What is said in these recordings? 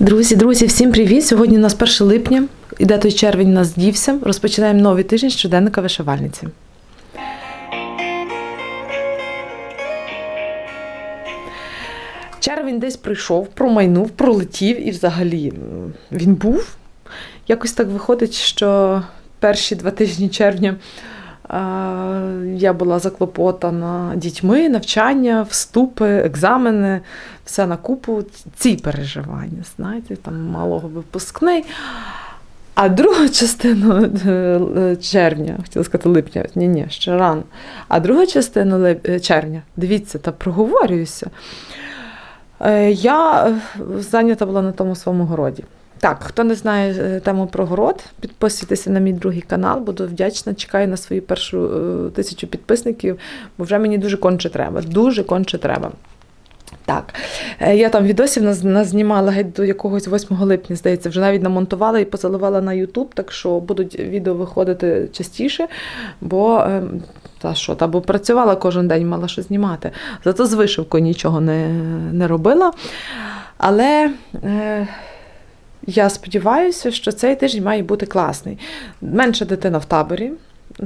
Друзі, друзі, всім привіт! Сьогодні у нас 1 липня, іде той червень у нас дівся. Розпочинаємо новий тиждень щоденника вишивальниці. Червень десь прийшов, промайнув, пролетів і взагалі він був. Якось так виходить, що перші два тижні червня я була заклопотана дітьми, навчання, вступи, екзамени, все на купу. Ці переживання, знаєте, там малого випускний. А другу частину е, е, червня, хотіла сказати липня, ні, ні, ще рано. А другу частину е, червня, дивіться, та проговорююся. Я зайнята була на тому своєму городі. Так, хто не знає тему про город, підписуйтеся на мій другий канал. Буду вдячна. Чекаю на свою першу тисячу підписників, бо вже мені дуже конче треба. Дуже конче треба. Так, Е, я там відосів наз- назнімала геть до якогось 8 липня, здається, вже навіть намонтувала і позаливала на YouTube, так що будуть відео виходити частіше, бо е, та що, та бо працювала кожен день, мала що знімати. Зато з вишивкою нічого не, не робила. Але е, я сподіваюся, що цей тиждень має бути класний. Менша дитина в таборі.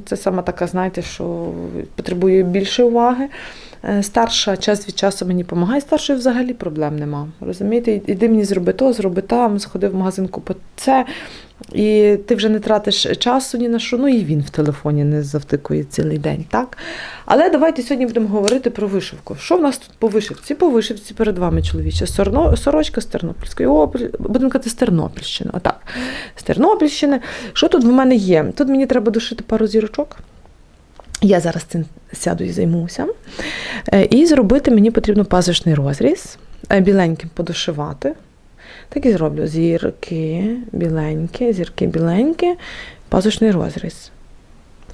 Це саме така, знаєте, що потребує більше уваги. Е, Старша час від часу мені допомагає, старшої взагалі проблем нема. Розумієте, іди мені зроби то, зроби там, сходи в магазин, купи це. І ти вже не тратиш часу ні на що, ну і він в телефоні не завтикує цілий день, так? Але давайте сьогодні будемо говорити про вишивку. Що в нас тут по вишивці? По вишивці перед вами, чоловіче. Сорно, сорочка з Тернопільської області, будемо казати, з Тернопільщини. Отак. З Тернопільщини. Що тут в мене є? Тут мені треба дошити пару зірочок. Я зараз цим сяду і займуся. Е, І зробити мені потрібно пазушний розріз, е, біленьким подошивати. Так і зроблю зірки біленькі, зірки біленькі, пазушний розріз.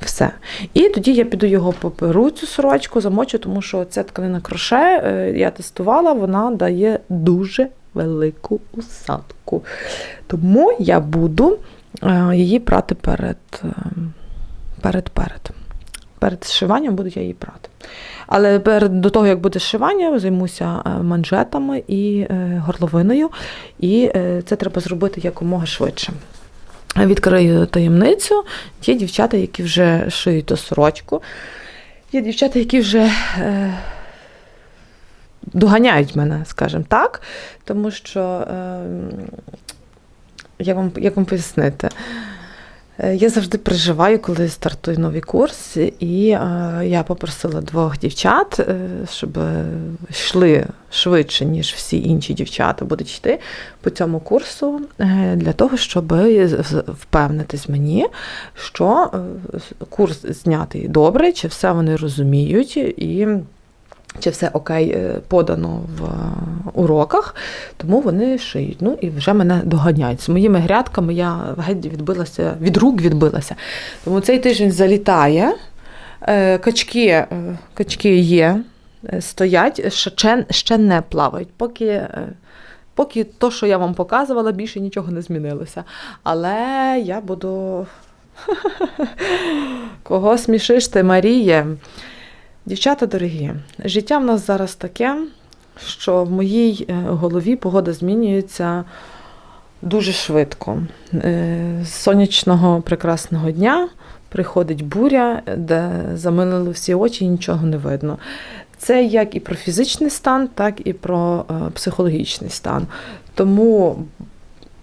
Все. І тоді я піду його поперу, цю сорочку, замочу, тому що ця тканина кроше, е, я тестувала, вона дає дуже велику усадку. Тому я буду її прати перед, е, перед, зшиванням буду я її прати. Але перед, до того, як буде зшивання, займуся е, манжетами і е, горловиною, і е, це треба зробити якомога швидше. Відкрию таємницю. Є дівчата, які вже шиють ту сорочку. Є дівчата, які вже доганяють мене, скажімо так, тому що, е, як, вам, як вам пояснити? Е, Я завжди переживаю, коли стартую новий курс, і е, я попросила двох дівчат, е, щоб йшли швидше, ніж всі інші дівчата будуть йти по цьому курсу, для того, щоб впевнитись мені, що курс знятий добре, чи все вони розуміють, і чи все окей е, подано в е, уроках, тому вони шиють. Ну і вже мене доганяють. З моїми грядками я геть відбилася, від рук відбилася. Тому цей тиждень залітає. Е, Качки, качки є, стоять, ще, ще не плавають. Поки, поки то, що я вам показувала, більше нічого не змінилося. Але я буду. Кого смішиш ти, Маріє? Дівчата дорогі, життя в нас зараз таке, що в моїй е, голові погода змінюється дуже швидко. Е, З сонячного прекрасного дня приходить буря, де замилили всі очі і нічого не видно. Це як і про фізичний стан, так і про е, психологічний стан. Тому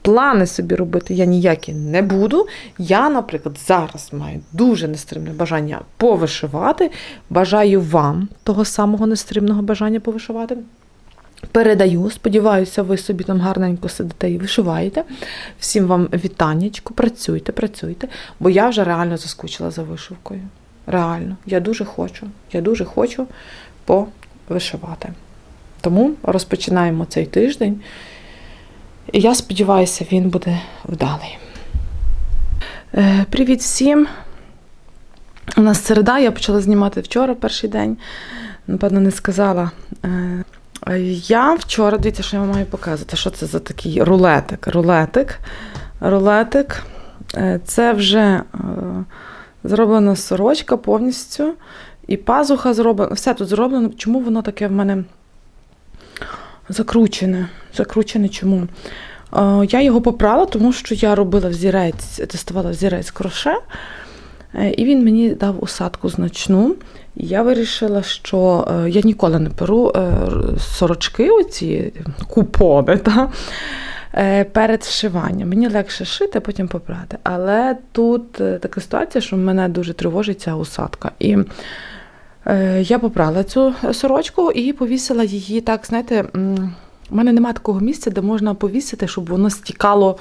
плани собі робити я ніякі не буду. Я, наприклад, зараз маю дуже нестримне бажання повишивати. Бажаю вам того самого нестримного бажання повишивати. Передаю, сподіваюся, ви собі там гарненько сидите і вишиваєте. Всім вам вітаннячку, працюйте, працюйте, бо я вже реально заскучила за вишивкою. Реально, я дуже хочу, я дуже хочу повишивати. Тому розпочинаємо цей тиждень. Я сподіваюся, він буде вдалий. Е, Привіт всім! У нас середа, я почала знімати вчора перший день. Напевно, не сказала. Е, Я вчора, дивіться, що я вам маю показати, що це за такий рулетик. Рулетик. Рулетик. Е, Це вже зроблена сорочка повністю. І пазуха зроблена. Все тут зроблено. Чому воно таке в мене закручене? Закручене чому? Я його попрала, тому що я робила взірець, тестувала взірець кроше, е, і він мені дав усадку значну. Я вирішила, що е, я ніколи не беру е, сорочки, оці купони, та, перед вшиванням. Мені легше шити, потім попрати. Але тут така ситуація, що мене дуже тривожить ця усадка. І я попрала цю сорочку і повісила її так, знаєте. у мене немає такого місця, де можна повісити, щоб воно стікало,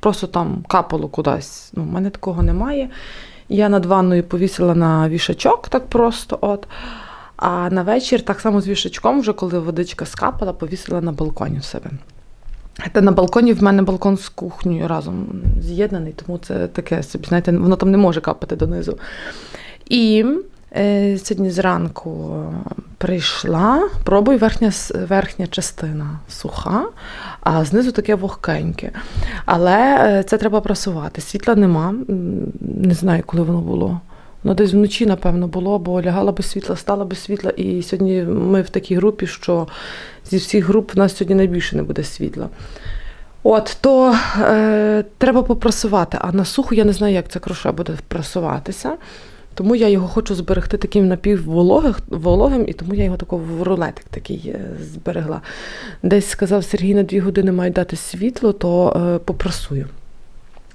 просто там капало кудись. Ну, у мене такого немає. Я над ванною повісила на вішачок так просто. от. А на вечір, так само з вішачком, вже коли водичка скапала, повісила на балконі в себе. Та на балконі в мене балкон з кухнею разом з'єднаний, тому це таке собі, знаєте, воно там не може капати донизу. І е, сьогодні зранку прийшла, пробую верхня, верхня частина суха, а знизу таке вогкеньке. Але е, це треба прасувати. Світла нема, не знаю, коли воно було. Ну, десь вночі, напевно, було, бо лягала без світла, стала без світла. І сьогодні ми в такій групі, що зі всіх груп в нас сьогодні найбільше не буде світла. От, то е, треба попрасувати, а на суху я не знаю, як це кроше буде прасуватися. Тому я його хочу зберегти таким напіввологим, вологим, і тому я його такого в рулетик такий е, зберегла. Десь сказав Сергій, на дві години має дати світло, то е, попрасую.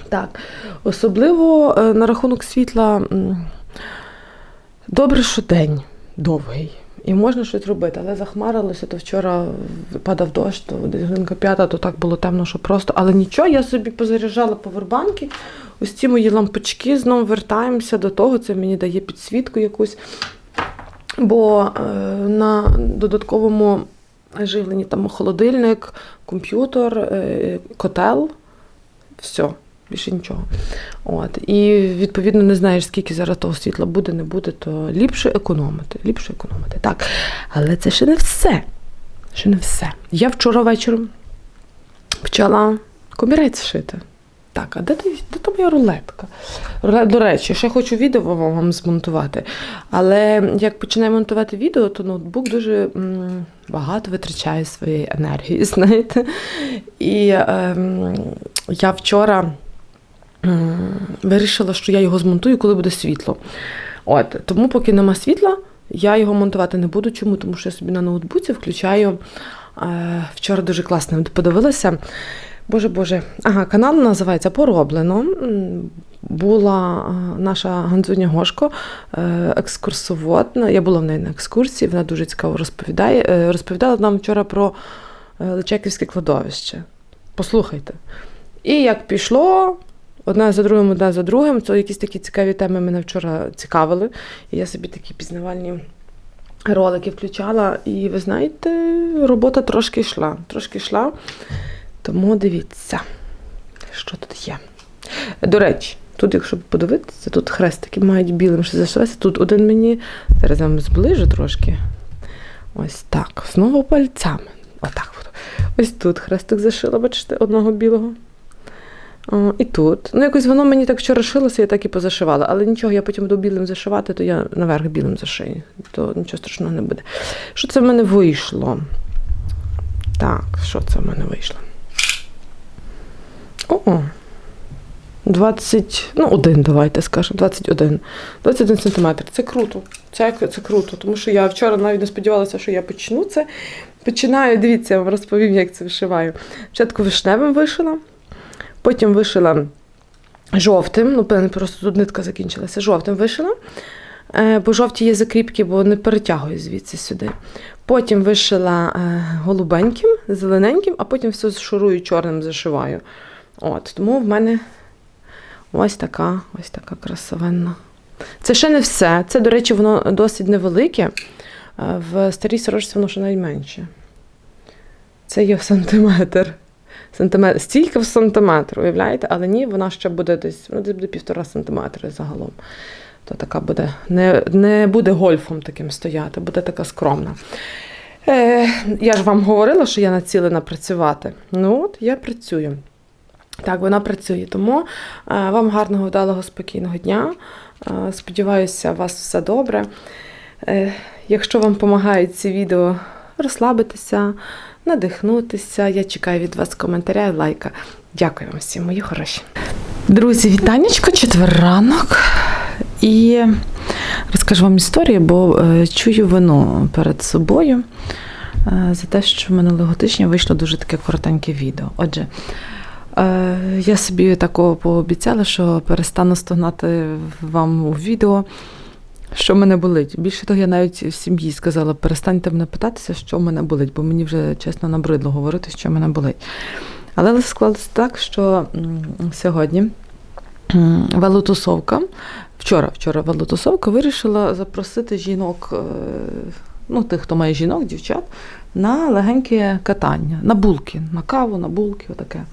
Так, особливо е, на рахунок світла, добре, що день довгий. І можна щось робити, але захмарилося, то вчора падав дощ, то десь годинка п'ята, то так було темно, що просто. Але нічого, я собі позаряджала повербанки. Ось ці мої лампочки знову вертаємося до того, це мені дає підсвітку якусь. Бо е, на додатковому живленні там холодильник, комп'ютер, е, котел, все, більше нічого. От. І відповідно не знаєш, скільки зараз того світла буде, не буде, то ліпше економити. Ліпше економити. Так. Але це ще не все. Ще не все. Я вчора вечором почала комірець шити. Так, а де, де там моя рулетка? До речі, ще хочу відео вам змонтувати. Але як починаю монтувати відео, то ноутбук дуже багато витрачає своєї енергії, знаєте. І ем, я вчора вирішила, що я його змонтую, коли буде світло. От, тому, поки нема світла, я його монтувати не буду. Чому? Тому що я собі на ноутбуці включаю. Е, вчора дуже класно подивилася. Боже Боже, ага, канал називається Пороблено. Була е, наша Ганзуня Гошко, е, екскурсовод. Ну, Я була в неї на екскурсії, вона дуже цікаво розповідає. Розповідала нам вчора про Личаківське кладовище. Послухайте. І як пішло, одна за другим, одна за другим, то якісь такі цікаві теми мене вчора цікавили. І я собі такі пізнавальні ролики включала. І ви знаєте, робота трошки йшла. Трошки йшла. Тому дивіться, що тут є. До речі, тут, якщо подивитися, тут хрестики мають білим ще зайшлося. Тут один мені. Зараз вам зближу трошки. Ось так. Знову пальцями. Отак. Ось тут хрестик зашила, бачите, одного білого. І тут. Ну, якось воно мені так вчора шилося, я так і позашивала. Але нічого, я потім буду білим зашивати, то я наверх білим зашию. То нічого страшного не буде. Що це в мене вийшло? Так, що це в мене вийшло? О, 20, ну, один, давайте скажемо, 21. 21 сантиметр. Це круто. Це, це круто, тому що я вчора навіть не сподівалася, що я почну це. Починаю, дивіться, я вам розповім, як це вишиваю. Спочатку вишневим вишила, потім вишила жовтим, ну, певно, просто тут нитка закінчилася. Жовтим вишила, е, бо жовті є закріпки, бо не перетягую звідси сюди. Потім вишила е, голубеньким, зелененьким, а потім все шурую чорним зашиваю. От, тому в мене ось така, ось така красивенна. Це ще не все. Це, до речі, воно досить невелике. Е, В старій сорочці воно ще навіть менше. Це є сантиметр. Сантиметр. Стільки в сантиметр, уявляєте? Але ні, вона ще буде десь, ну, десь буде півтора сантиметри загалом. То така буде, не, не буде гольфом таким стояти, буде така скромна. Е, я ж вам говорила, що я націлена працювати. Ну от я працюю. Так, вона працює. Тому е, вам гарного, вдалого, спокійного дня. Е, сподіваюся, у вас все добре. Е, якщо вам допомагають ці відео розслабитися, надихнутися. Я чекаю від вас коментаря і лайка. Дякую вам всім, мої хороші. Друзі, вітанечко, четвер ранок. І розкажу вам історію, бо е, чую вину перед собою е, за те, що минулого тижня вийшло дуже таке коротеньке відео. Отже, е, я собі такого пообіцяла, що перестану стогнати вам у відео, що мене болить. Більше того, я навіть в сім'ї сказала, перестаньте мене питатися, що мене болить, бо мені вже чесно набридло говорити, що мене болить. Але склалося так, що сьогодні велотусовка, вчора, вчора велотусовка вирішила запросити жінок, е, ну, тих, хто має жінок, дівчат, на легеньке катання, на булки, на каву, на булки, отаке.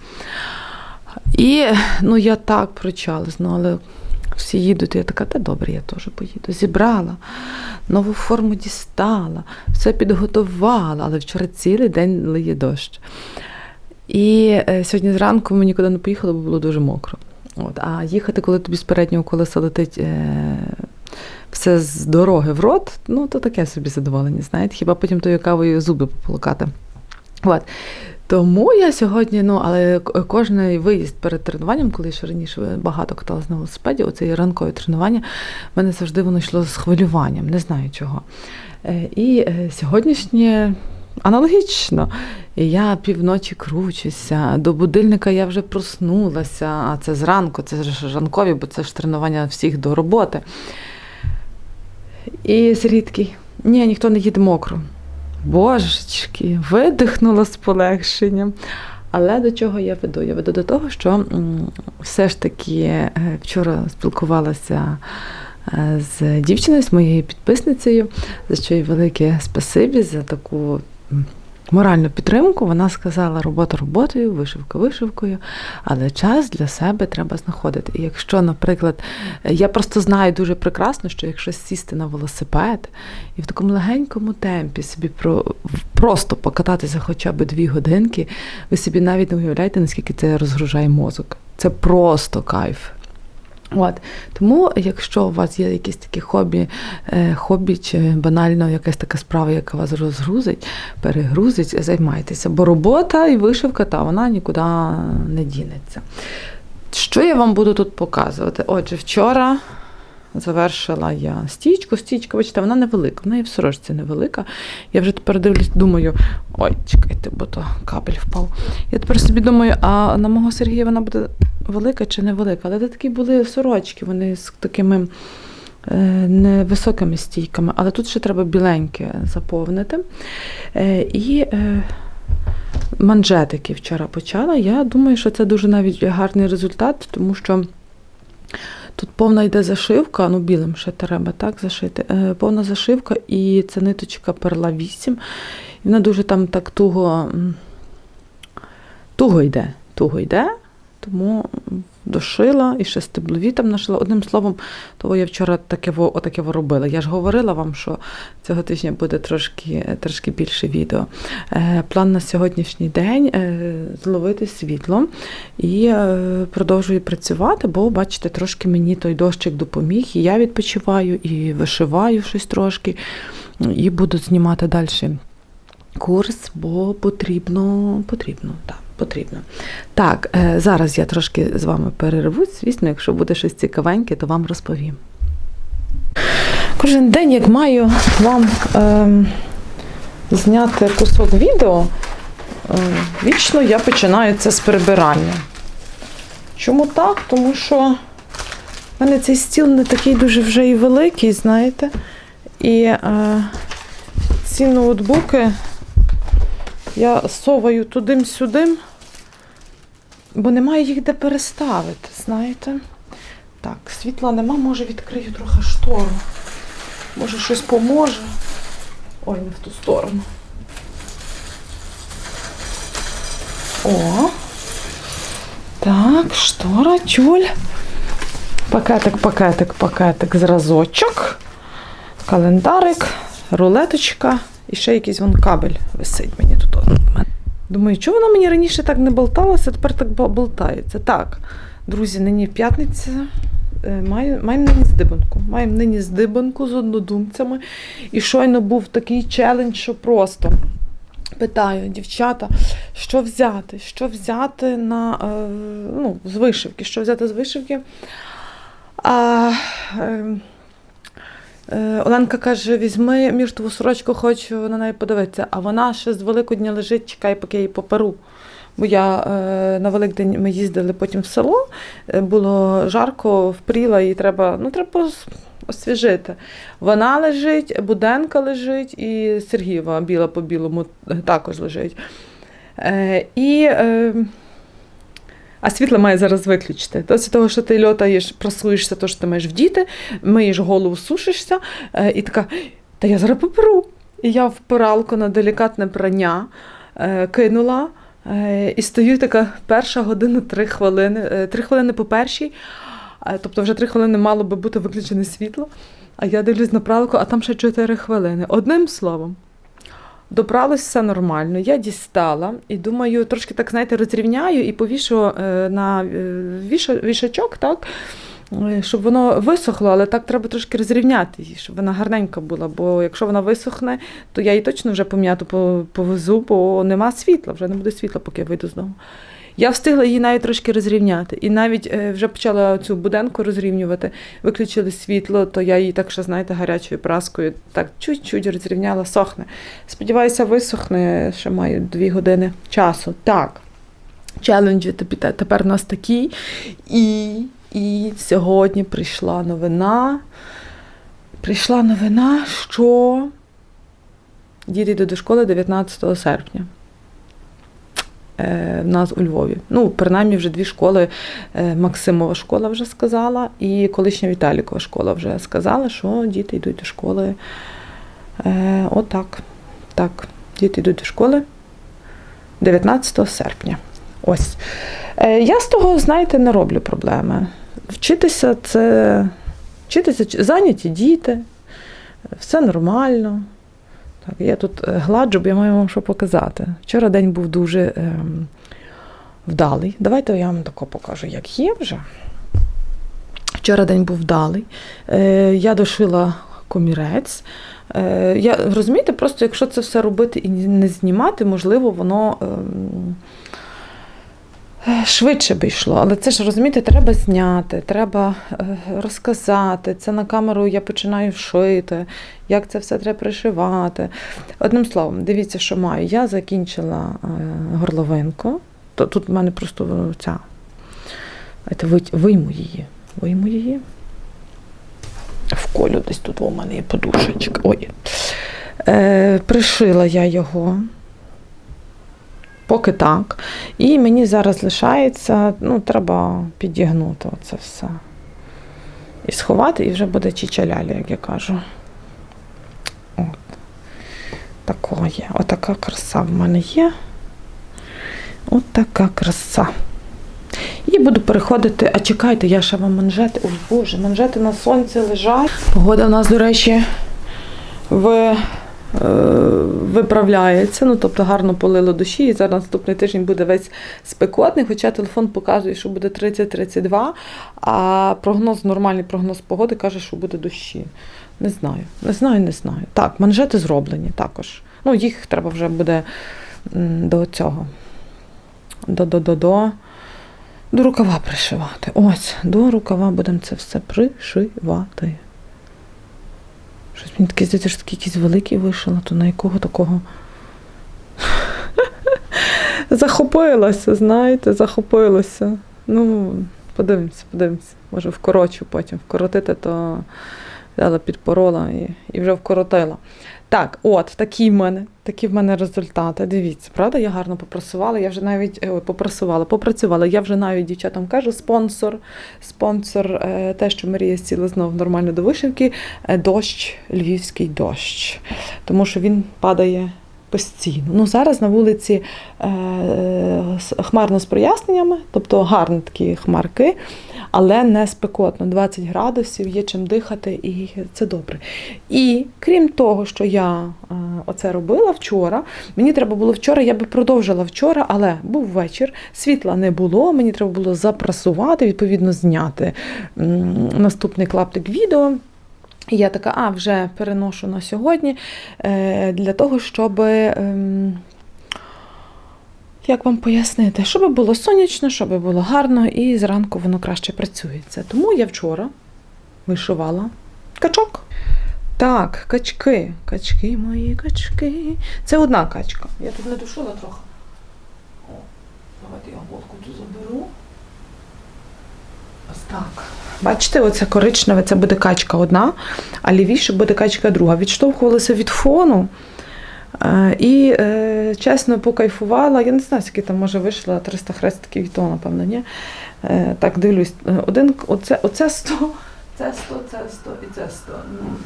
І ну, я так причалась, ну, але всі їдуть, я така, та добре, я теж поїду. Зібрала, нову форму дістала, все підготувала, але вчора цілий день лиє дощ. І е, сьогодні зранку ми нікуди не поїхали, бо було дуже мокро. От, а їхати, коли тобі з переднього колеса летить е, все з дороги в рот, ну то таке собі задоволення, знаєте, хіба потім тою кавою зуби пополукати. От. Тому я сьогодні, ну, але к- кожний виїзд перед тренуванням, коли ще раніше багато каталась на велосипеді, оце ранкове тренування, в мене завжди воно йшло з хвилюванням, не знаю чого. Е, І е, сьогоднішнє аналогічно. Я півночі кручуся, до будильника я вже проснулася, а це зранку, це ж ранкові, бо це ж тренування всіх до роботи. І Сергій ні, ніхто не їде мокро. Божечки, видихнула з полегшенням. Але до чого я веду? Я веду до того, що все ж таки е, вчора спілкувалася е, з дівчиною, з моєю підписницею, за що їй велике спасибі за таку моральну підтримку. Вона сказала, робота роботою, вишивка вишивкою, але час для себе треба знаходити. І якщо, наприклад, я просто знаю дуже прекрасно, що якщо сісти на велосипед і в такому легенькому темпі собі про, просто покататися хоча б дві годинки, ви собі навіть не уявляєте, наскільки це розгружає мозок. Це просто кайф. От. Тому, якщо у вас є якісь такі хобі, е, хобі чи банально якась така справа, яка вас розгрузить, перегрузить, займайтеся. Бо робота і вишивка, та вона нікуди не дінеться. Що я вам буду тут показувати? Отже, вчора завершила я стічку. Стічка, бачите, вона невелика, вона і в сорочці невелика. Я вже тепер дивлюсь, думаю, ой, чекайте, бо то кабель впав. Я тепер собі думаю, а на мого Сергія вона буде велика чи невелика? Але це такі були сорочки, вони з такими е, невисокими стійками, але тут ще треба біленьке заповнити. Е, і е, манжетики вчора почала. Я думаю, що це дуже навіть гарний результат, тому що. Тут повна йде зашивка, ну білим ще треба так зашити. Повна зашивка, і це ниточка перла 8. І вона дуже там так туго, туго йде. Туго йде, тому дошила і ще стеблові там нашила. Одним словом, того я вчора таке, отаке робила. Я ж говорила вам, що цього тижня буде трошки, трошки більше відео. Е, план на сьогоднішній день е, зловити світло і е, продовжую працювати, бо бачите, трошки мені той дощик допоміг, і я відпочиваю, і вишиваю щось трошки, і буду знімати далі курс, бо потрібно, потрібно, так, потрібно. Так, е, зараз я трошки з вами перервусь. Звісно, якщо буде щось цікавеньке, то вам розповім. Кожен день, як маю вам ем, зняти кусок відео, е, вічно я починаю це з прибирання. Чому так? Тому що в мене цей стіл не такий дуже вже і великий, знаєте. І е, ці ноутбуки я соваю тудим-сюдим, бо немає їх де переставити, знаєте. Так, світла нема, може відкрию трохи штору. Може щось поможе. Ой, не в ту сторону. О. Так, штора, тюль. Пакетик, пакетик, пакетик, зразочок, календарик, рулеточка і ще якийсь вон кабель висить мені тут. Думаю, чого воно мені раніше так не болталося, тепер так болтається. Так, друзі, нині п'ятниця. Е, маємо нині здибанку. Маємо нині здибанку з однодумцями. І щойно був такий челендж, що просто. питаю, дівчата, що взяти? Що взяти на, е, ну, з вишивки? Що взяти з вишивки? А, е, е, Оленка каже: візьми міртову сорочку, хочу на неї подивитися. А вона ще з Великодня лежить, чекає, поки я її поперу. Бо я е, на Великдень ми їздили потім в село, е, було жарко, впріла, і треба, ну, треба освіжити. Вона лежить, Буденка лежить, і Сергієва біла по білому е, також лежить. Е, і, е, а світло має зараз виключити. Досить того, що ти льотаєш, прасуєшся, то що ти маєш вдіти, миєш голову, сушишся, е, і така, та я зараз поперу. І я в поралку на делікатне прання е, кинула. Е, І стою така перша година три хвилини. Три хвилини по першій, тобто вже три хвилини мало би бути виключене світло. А я дивлюсь на пралку, а там ще 4 хвилини. Одним словом, добралось все нормально. Я дістала і думаю, трошки так, знаєте, розрівняю і повішу е, на е, вішачок, так? е, Щоб воно висохло, але так треба трошки розрівняти її, щоб вона гарненька була. Бо якщо вона висохне, то я її точно вже пом'яту повезу, бо нема світла, вже не буде світла, поки я вийду з дому. Я встигла її навіть трошки розрівняти. І навіть е, вже почала цю буденку розрівнювати. Виключили світло, то я її так, що знаєте, гарячою праскою так чуть-чуть розрівняла, сохне. Сподіваюся, висохне, ще маю дві години часу. Так, челенджі тепер у нас такі. І, і сьогодні прийшла новина. Прийшла новина, що діти йдуть до школи 19 серпня. Е, в нас у Львові. Ну, принаймні, вже дві школи. Е, Максимова школа вже сказала, і колишня Віталікова школа вже сказала, що діти йдуть до школи. Е, отак. Так, діти йдуть до школи 19 серпня. Ось. Я з того, знаєте, не роблю проблеми. Вчитися це. Вчитися зайняті діти, все нормально. Так, я тут е, гладжу, бо я маю вам що показати. Вчора день був дуже ем, вдалий. Давайте я вам тако покажу, як є вже. Вчора день був вдалий. Е, я дошила комірець. Е, я, розумієте, просто якщо це все робити і не знімати, можливо, воно. Ем, Швидше би йшло, але це ж розумієте, треба зняти, треба е, розказати. Це на камеру я починаю шити, як це все треба пришивати. Одним словом, дивіться, що маю. Я закінчила е, горловинку. Тут в мене просто ця. Вийму її. Вийму її. Вколю десь тут у мене є подушечка. Ой. Е, пришила я його. Поки так. І мені зараз лишається, ну, треба підігнути оце все. І сховати, і вже буде чічаляля, як я кажу. От. Такого є. Отака краса в мене є. От така краса. І буду переходити. А чекайте, я ще вам манжети. Ой, Боже, манжети на сонці лежать. Погода в нас, до речі, в, виправляється. Ну, тобто гарно полило дощі. І зараз наступний тиждень буде весь спекотний, хоча телефон показує, що буде 30-32, а прогноз, нормальний прогноз погоди каже, що буде дощі. Не знаю, не знаю, не знаю. Так, манжети зроблені також. Ну, їх треба вже буде до цього. До, до, до, до, до рукава пришивати. Ось, до рукава будемо це все пришивати. Щось мені таке здається, що такі якісь великі вишила, то на якого такого. захопилася, знаєте, захопилася. Ну, подивимося, подивимося. Може, вкорочу потім. Вкоротити, то взяла підпорола і, і вже вкоротила. Так, от, такі в мене, такі в мене результати. Дивіться, правда, я гарно попрасувала. Я вже навіть ой, попрасувала, попрацювала. Я вже навіть дівчатам кажу, спонсор, спонсор, е, те, що Марія сіла знову нормально до вишивки, е, дощ, львівський дощ. Тому що він падає постійно. Ну, зараз на вулиці е, хмарно з проясненнями, тобто гарні такі хмарки, але не спекотно. 20 градусів, є чим дихати, і це добре. І крім того, що я е, оце робила вчора, мені треба було вчора, я би продовжила вчора, але був вечір, світла не було, мені треба було запрасувати, відповідно, зняти наступний клаптик відео. І я така, а вже переношу на сьогодні е, для того, щоб ем, як вам пояснити, щоб було сонячно, щоб було гарно, і зранку воно краще працюється. Тому я вчора вишивала качок. Так, качки, качки мої качки. Це одна качка. Я тут не душила трохи. О, давайте я голку тут заберу. Так. Бачите, оце коричневе, це буде качка одна, а лівіше буде качка друга. Відштовхувалася від фону. Е, І е, чесно покайфувала. Я не знаю, скільки там може вийшло 300 хрестиків і то, напевно, ні. Е, Так, дивлюсь. Один, оце, оце 100, це 100, це 100 і це 100.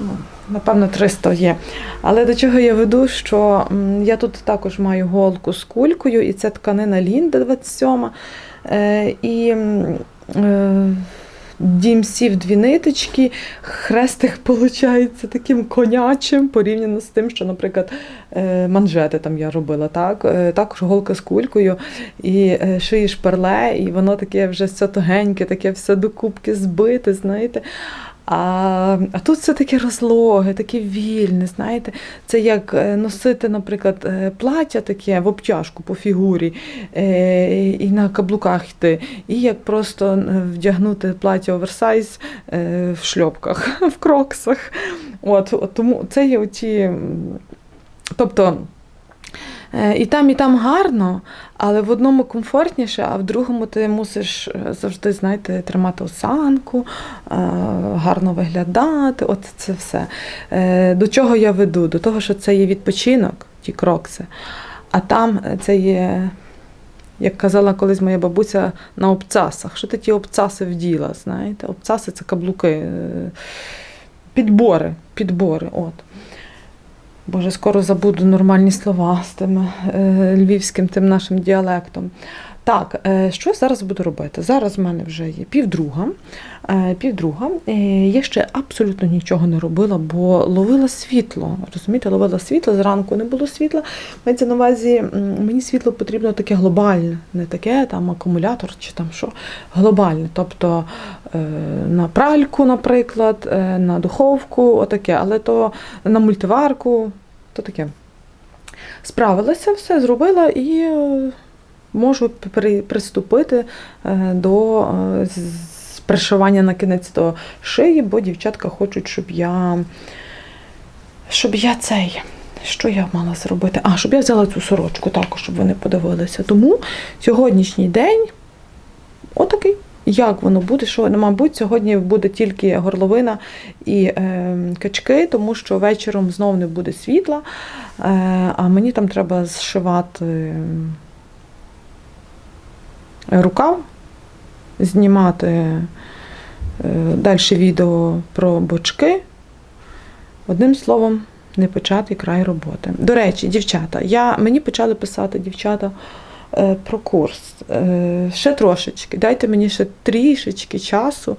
Ну, напевно, 300 є. Але до чого я веду, що я тут також маю голку з кулькою, і це тканина Лінда 27. Е, І дім сів дві ниточки, хрестик виходить таким конячим порівняно з тим, що, наприклад, е, манжети там я робила. Так? Е, Також голка з кулькою і шиї шперле, перле, і воно таке вже все тугеньке, таке все докупки збите, знаєте. А, а тут все таке розлоге, таке вільне, знаєте. Це як е, носити, наприклад, е, плаття таке в обтяжку по фігурі е, і на каблуках йти, і як просто вдягнути плаття оверсайз в шльопках, в кроксах. От тому це є оті. Тобто. Е, І там, і там гарно, але в одному комфортніше, а в другому ти мусиш е, завжди, знаєте, тримати осанку, е, гарно виглядати. От це все. До чого я веду? До того, що це є відпочинок, ті крокси. А там це є, як казала колись моя бабуся, на обцасах. Що ти ті обцаси вділа? Знаєте? Обцаси це каблуки, підбори, підбори. От. Боже, скоро забуду нормальні слова з тим е, львівським тим нашим діалектом. Так, е, що зараз буду робити? Зараз в мене вже є півдруга. Е, півдруга. Е, я ще абсолютно нічого не робила, бо ловила світло. Розумієте, ловила світло, зранку не було світла. Мається на увазі, мені світло потрібно таке глобальне, не таке там акумулятор чи там що. Глобальне. Тобто на пральку, наприклад, на духовку, отаке, але то на мультиварку, то таке. Справилася, все зробила і можу при- приступити е, до е, пришивання на кінець до шиї, бо дівчатка хочуть, щоб я. Щоб я цей. Що я мала зробити? А, щоб я взяла цю сорочку також, щоб вони подивилися. Тому сьогоднішній день отакий. Як воно буде? Що ну, мабуть, сьогодні буде тільки горловина і е, качки, тому що вечором знов не буде світла, е, а мені там треба зшивати рукав, знімати е, далі відео про бочки. Одним словом, не почати край роботи. До речі, дівчата, я, мені почали писати дівчата е, про курс. Е, ще трошечки, дайте мені ще трішечки часу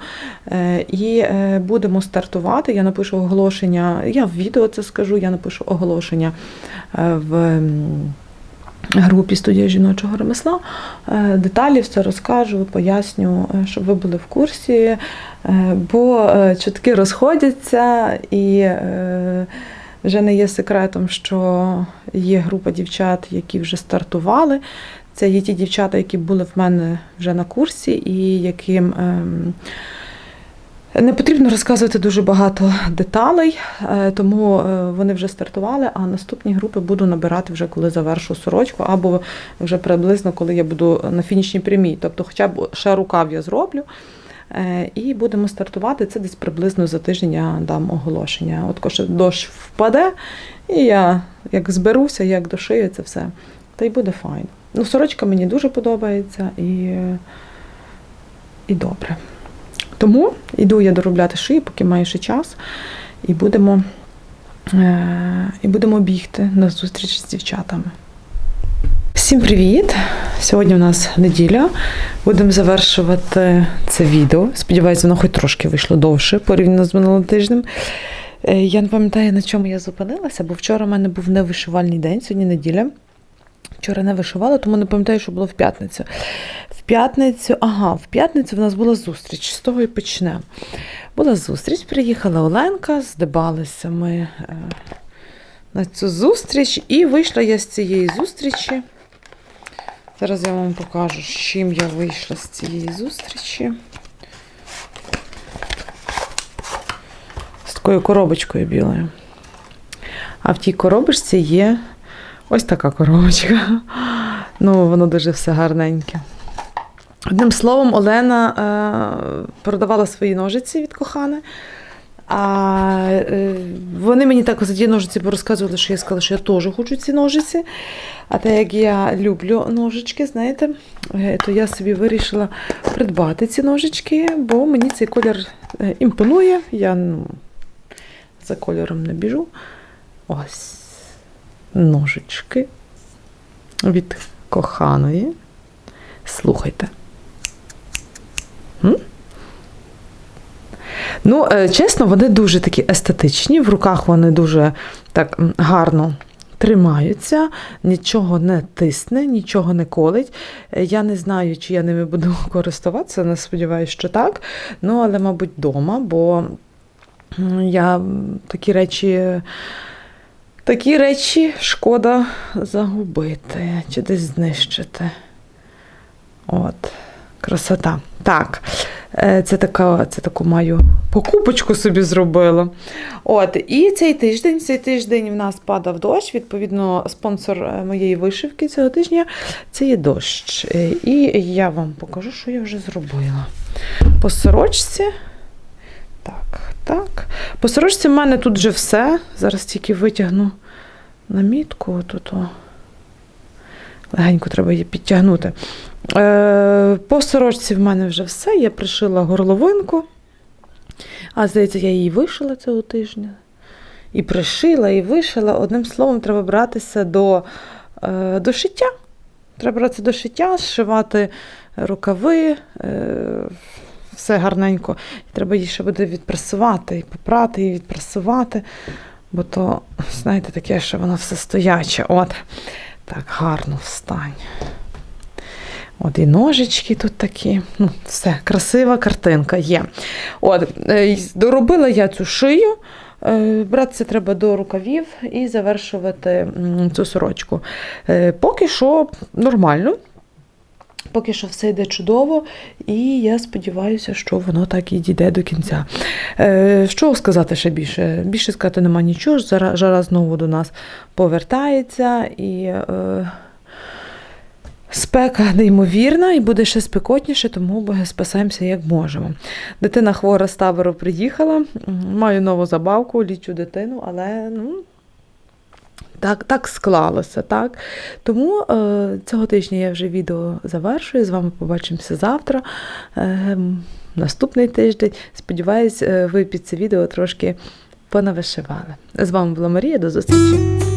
і будемо стартувати. Я напишу оголошення, я в відео це скажу, я напишу оголошення в. Групі студія жіночого ремесла Е, деталі все розкажу, поясню, е, щоб ви були в курсі, е, бо чутки розходяться і вже не є секретом, що є група дівчат, які вже стартували. Це є ті дівчата, які були в мене вже на курсі, і яким ем, не потрібно розказувати дуже багато деталей, е, тому е, вони вже стартували, а наступні групи буду набирати вже коли завершу сорочку, або вже приблизно, коли я буду на фінішній прямій. Тобто, хоча б ще рукав я зроблю. Е, І будемо стартувати. Це десь приблизно за тиждень я дам оголошення. От коли дощ впаде, і я як зберуся, як дошию це все. Та й буде файно. Ну, сорочка мені дуже подобається і, і добре. Тому йду я доробляти шиї, поки маю ще час, і будемо, е, і будемо бігти на зустріч з дівчатами. Всім привіт! Сьогодні у нас неділя. Будемо завершувати це відео. Сподіваюся, воно хоч трошки вийшло довше порівняно з минулим тижнем. Е, Я не пам'ятаю, на чому я зупинилася, бо вчора в мене був невишивальний день, сьогодні неділя. Вчора не вишивала, тому не пам'ятаю, що було в п'ятницю. В п'ятницю, ага, в п'ятницю в нас була зустріч, з того і почнемо. Була зустріч, приїхала Оленка, здибалися ми е, на цю зустріч, і вийшла я з цієї зустрічі Зараз я вам покажу, з чим я вийшла з цієї зустрічі. З такою коробочкою білою. А в тій коробочці є ось така коробочка. Ну, воно дуже все гарненьке. Одним словом, Олена е, продавала свої ножиці від кохани. А е, вони мені так за ті ножиці порозказували, що я сказала, що я теж хочу ці ножиці. А так як я люблю ножички, знаєте, е, то я собі вирішила придбати ці ножички, бо мені цей колір е, імпонує. Я ну, за кольором не біжу. Ось ножички від коханої. Слухайте. Ну, е, чесно, вони дуже такі естетичні, в руках вони дуже так гарно тримаються, нічого не тисне, нічого не колить. Е, Я не знаю, чи я ними буду користуватися, не сподіваюся, що так. Ну, але, мабуть, вдома, бо я такі речі. Такі речі шкода загубити чи десь знищити. От, красота. Так, е, це, така, це таку маю покупочку собі зробила. От, і цей тиждень, цей тиждень в нас падав дощ. Відповідно, спонсор е, моєї вишивки цього тижня це є дощ. Е, І я вам покажу, що я вже зробила. По сорочці. Так, так. По сорочці в мене тут вже все. Зараз тільки витягну намітку. Тут о. легенько треба її підтягнути. Е, по сорочці в мене вже все. Я пришила горловинку. А здається, я її вишила цього тижня. І пришила, і вишила. Одним словом, треба братися до, е, до шиття. Треба братися до шиття, зшивати рукави, е, все гарненько. І треба її ще буде відпресувати, і попрати, і відпресувати. Бо то, знаєте, таке, що воно все стояче. От. Так, гарно встань. От і ножички тут такі. Ну, все, красива картинка є. От, е, доробила я цю шию. Е, Братися треба до рукавів і завершувати цю сорочку. Е, Поки що нормально. Поки що все йде чудово, і я сподіваюся, що воно так і дійде до кінця. Е, що сказати ще більше? Більше сказати нема нічого. Жара, жара знову до нас повертається, і е, спека неймовірна, і буде ще спекотніше, тому спасаємося як можемо. Дитина хвора з табору приїхала, маю нову забавку, лічу дитину, але ну, так, так склалося, так. Тому е, цього тижня я вже відео завершую. З вами побачимося завтра. Е, наступний тиждень. Сподіваюсь, е, ви під це відео трошки понавишивали. З вами була Марія. До зустрічі!